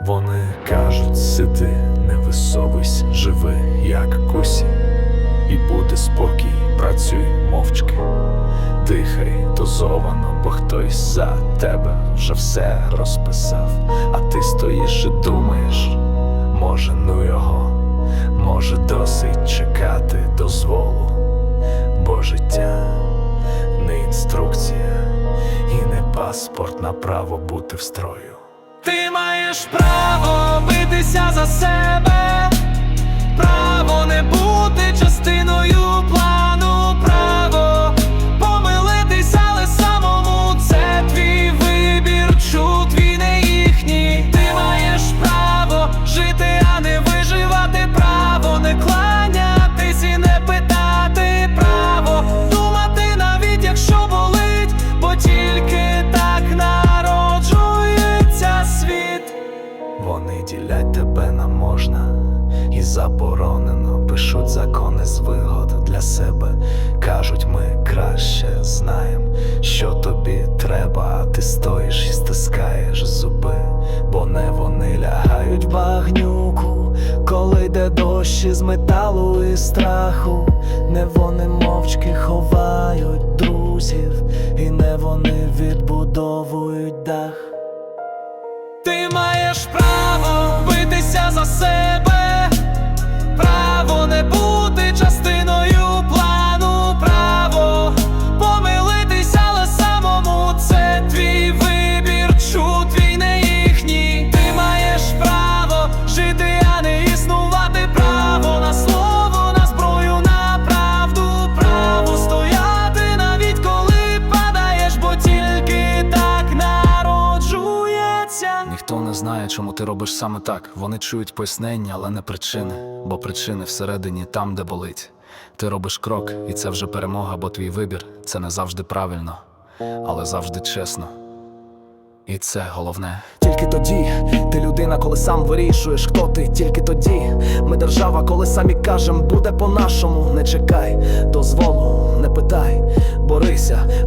Вони кажуть, сиди, не висовуйся, живи, як кусі, і буде спокій, працюй мовчки, дихай дозовано, бо хтось за тебе вже все розписав, а ти стоїш і думаєш, може, ну його, може, досить чекати дозволу, бо життя не інструкція і не паспорт на право бути в строю. Ти маєш право битися за себе, право не бути Вони ділять тебе на можна і заборонено, пишуть закони з вигод для себе. Кажуть, ми краще знаєм, що тобі треба, а ти стоїш і стискаєш зуби, бо не вони лягають в багнюку, коли йде дощ із металу і страху, не вони мовчки ховають друзів, і не вони відбудовують дах. Ти маєш право битися за себе, не знає, чому ти робиш саме так. Вони чують пояснення, але не причини, бо причини всередині там, де болить. Ти робиш крок, і це вже перемога, бо твій вибір це не завжди правильно, але завжди чесно. І це головне. Тільки тоді ти людина, коли сам вирішуєш, хто ти, тільки тоді. Ми держава, коли самі кажем, буде по-нашому. Не чекай, дозволу, не питай, борися,